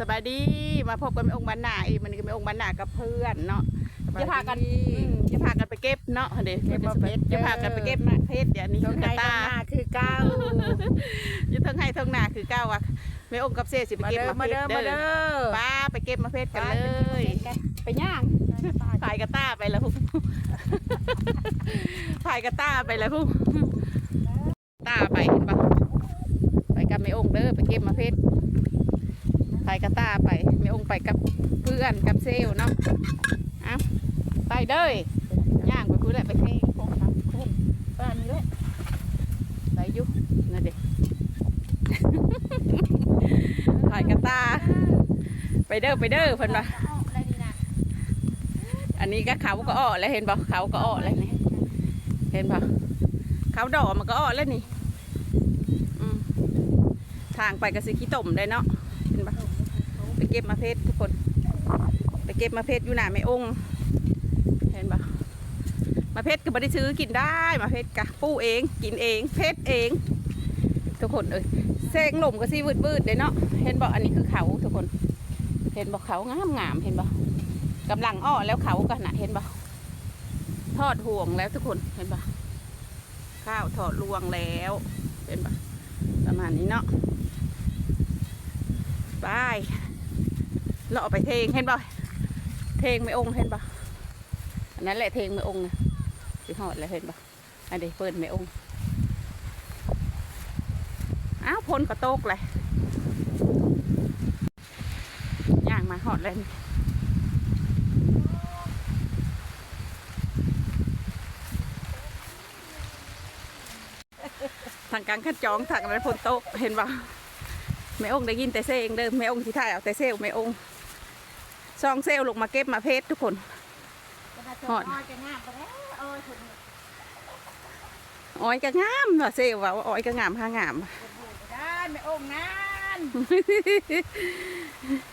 สบายดีมาพบกันไม่องค์บรรณาอีกมันก็ไม่องค์บรรณากับเพื่อนเนาะจะพากันอืมจะพากันไปเก็บเนาะเดี๋ยวเก็บมะเพชรจะพากันไปเก็บมะเพชรเดี๋ยวนี้ตรคืงอไหนกระตรตางหน้าคือเก้าอยู่เทั้งให้เทั้งหน้าคือเก้าว่ะไม่องค์กับเซ่สิไปมาเก็บเด้อมะมาเพชเด้อรมาเด้เด้ออป้าไปเก็บมะเพชรกันเลยไปย่างถ่าถ่ายกระต้าไปแล้วพวกถ่ายกระต้าไปแล้วพวกต้าไปเห็นปะไปกับไม่องค์เด้อไปเก็บมะเพชร ถ่ายกระตาไปไม่องค์ไปกับเพื่อนกับเซลเนาะอ้าไปเด้อย่างไปพูดแหละไปเทงพงครับพงบ้านนี้เลยไปยุนั่นเด็ถ่ายกระตา ไปเด้อไปเด้อเพิ่นว่าอันนี้ก็เขาก็อ้อแล้วเห็นบ่เขาก็อ้อแล้วนี่เห็นบ่เขาดอกมันก็อ้อแล้วนี่ทางไปก็สิขี้ต่มได้เนาะ เก็บมาเพชรทุกคน ไปเก็บมาเพชรอยู่หน้าแม่องค์เห็นบ่มาเพชรก็บ่ได้ซื้อกินได้มาเพชรกะปูเองกินเองเพชรเอง ทุกคนเอ้ยแซงลมก็สิวืดวืดเลยเนาะเห็นบ่อันนี้คือเขาทุกคน เห็นบ่เขางามงามเห็นบ่กำลังอ้อแล้วเขากันนะเห็นปะทอดห่วงแล้วทุกคนเห็นปะข้าวทอดรวงแล้วเห็นปะประมาณนี้เนาะบาย เราเอาไปเทงเห็นปะเทงไม่องค์เห็นปะอันนั้นแหละเทงไม่องค์นะสิหอดแล้วเห็นปะอันนี้เปิดไม่องค์อ้าวพ้นก็โตกเลยย่างมาหอดเลยทางกลางขัดจองทางนั้นพนโต๊ะเห็นปะแม่องได้ยินแต่เซงเดิมแม่องที่ถ่ายเอาแต่เซลแม่องค์ ซองเซลลงมาเก็บมาเพชรทุกคน หอด จะงามไปแล้วโอ้ยคุณอ้อยก็งามว่ะเซลว่าว่าอ้อยก็งามห้างามได้ไม่องค์นั้น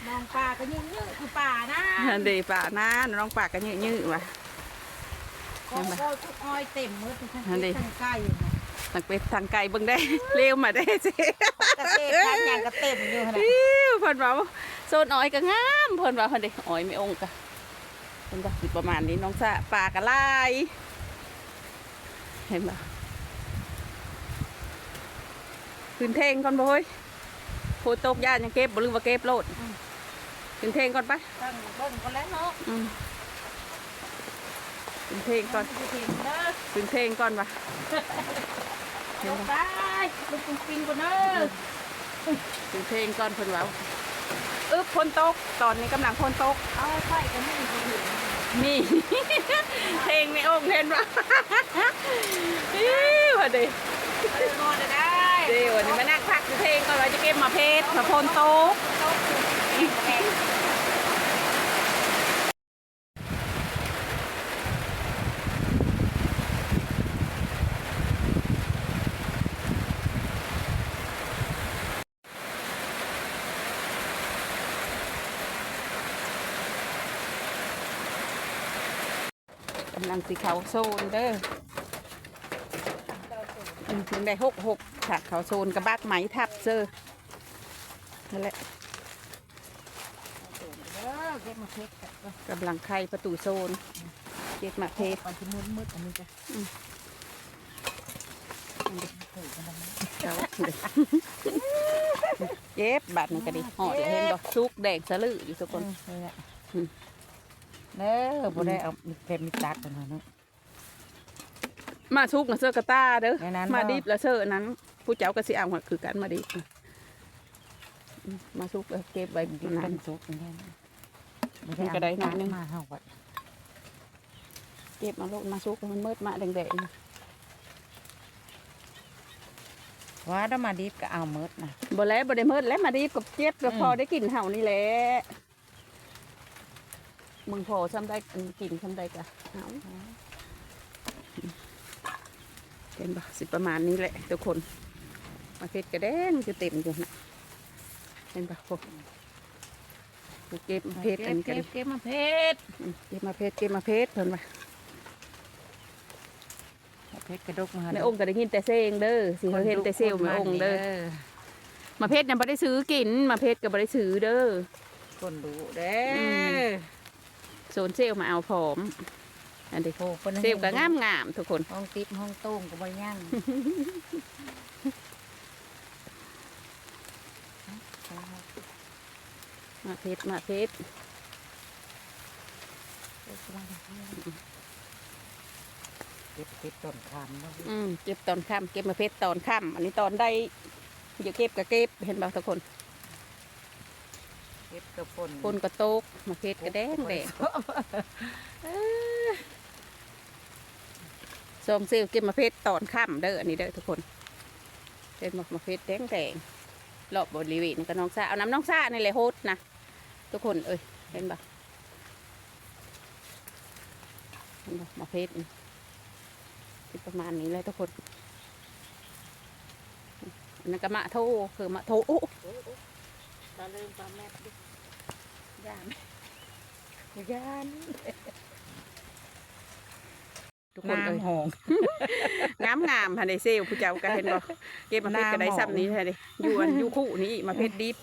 มองป่าก็ยิ่งยืดคือป่านะอันเดีป่าน้าน้องปากกันยืดยืดว่ะโอ้โหทุกอ้อยเต็มมืดทั้งอันนี้ทั้งไก่ทางเป็ดทางไก่เบิ่งได้ เร็วมาได้เซกระเต็มทั้งอย่างกระเต็มอยู่ขนาด อิ้วเพิ่นว่า โซนอ้อยก็งามเพิ่นว่าเพิ่นเด้อ้อยไม่องค์กะเพิ่นว่าสิประมาณนี้น้องสะปลากระลายเห็นปะขึ้นเทงก่อนบ่เฮ้ยโพตกยานยังเก็บบ่ลืมว่าเก็บโลดขึ้นเทงก่อนไปตั้งเบิ้งก็แล้วเนาะอืมขึ้นเทงก่อนจะเห็นเด้อขึ้นเทงก่อนวะลงไปลูกปิงๆก่อนเด้อขึ้นเทงก่อนเพิ่นว่า อึ๊บพ้นตก ตอนนี้กำลังพ้นตก เอาไฟกันไม่มีเห็นนี่ เพลงในองค์เห็นปะอิ้วพอดีเออนอนได้เดี๋ยววันนี้มานั่งพักอยู่เพลงก่อนว่าจะเก็บมาเพชรมาพนโตก โต๊ะแข็ง กำลังสีเขาโซนเด้ออืมถึงได้หกหกค่ะเขาโซนกระบากไหมทับเซอร์นั่นแหละเด้อเก็บมาเช็คกันกำลังไขประตูโซนเก็บมาเพชรก่อนที่มืดมืดอันนี้จะเขาเก็บบัตรนี่ก็ดีหอดเลยเห็นบ่ซุกแดงสะลืออยู่ทุกคนนี่แหละอืม เด้อบ่ได้เอามีเพชรมีตัดกันเนาะ มาซุกนะเสื้อกระต้าเด้อ ในนั้นมาบ่ดิบแล้วเสื้อนั้น ผู้เจ้าก็สิเอาคือกันมาดิบอืมมาซุกแล้วเก็บไว้กินนาเป็นนสุกอย่างเงี้ยมันก็ได้นานนึงมาเฮาก็เก็บมาโลดมาซุกมันมืดมาแดงว่าถ้ามาดิบก็เอามืดนะๆบ่แล้วบ่ได้มืดแล้วมาดิบกับเจ็บก็อืมพอได้กินเห่านี่แหละ มึงพอซ้ำได้กินซ้ำได้กะเห่าเห็นปะสิประมาณนี้แหละทุกคนมาเพชรกระแดงจะเต็มอยู่นะเห็นปะพวกเก็บเพชรอันนี้ก็เก็ดีบเก็บมาเพชรอืมเก็บมาเพชรเก็บมาเพชรเพิ่นว่าเพชรกระดกมาในองค์ก็ได้ยินแต่เสียงเด้อสิเขาเห็นแต่เซลล์ในองค์เด้อมาเพชรยังไม่ได้ซื้อกินมาเพชรก็ไม่ได้ซื้อเด้อคนดูเด้อือ โซนเซลลมาเอาผอม อันนี้โอ้คนเซลลก็งามงามๆทุกคนห้องติบห้องโต้งก็บ่ย่างมาเพชรมาเพชรเก็บเก็บต้นคำเนาะอืมเก็บตอนค่ำเก็บมาเพชรตอนค่ำอันนี้ตอนได้เดี๋ยวเก็บก็เก็บเห็นบ่ทุกคน เก็บกระปนคนก็ตกมาเพชรก็แดงแดงซองเซลลเก็บมาเพชรตอนค่ำเด้ออันนี้เด้อทุกคนเป็นมาเพชรแดงแดงรอบบริเวณก็น้องซ่าเอาน้ำน้องซ่านี่เลยโฮดนะทุกคนเอ้ยเห็นบ่เห็นบ่มาเพชรนี่เป็นประมาณนี้เลยทุกคนอันนั้นก็มะโทคือมะโท โอ้ตาเริ่มตาแม่ดิยานยานทุกคนเอ้ยหองงามงามๆค่ะในเซลลผู้เจ้าก็เห็นบ่เก็บมาเพชรก็ได้ซ้ำนี้ค่ะดิอยู่อันอยู่คู่นี้มาเพชรดิบ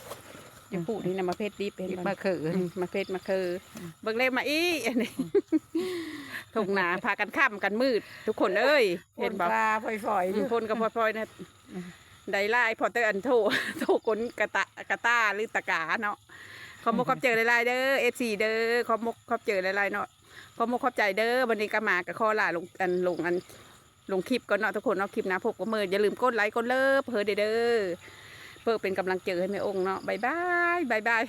อยู่คู่นี้นะมาเพชรดิบเห็นบ่มาเขืออืมมาเพชรมาคือเบิ่งเล่มาอีอันนี้ทุ่งนาพากันค่ำกันมืด ทุกคนเอ้ยเห็เห็นนปบ่ลาฝอยๆออืยู่มพลกับพลอยๆนะ ได้ไล่พอเตอร์อันโทโทกนกะตะกะตาหรือตะกาเนาะขอมกขอบเจอหลายๆเด้อเอฟซีเด้อขอมกขอบเจอหลายๆเนาะขอมกขอบใจเด้อวันนี้ก็มากับข้อลาลงอันลงอันลงคลิปก่อนเนาะทุกคนเนาะคลิปนะพบกับมืออย่าลืมกดไลค์กดเลิฟเพื่อเด้อเด้อเพื่อเป็นกำลังเจอให้แม่องค์เนาะบายบายบายบาย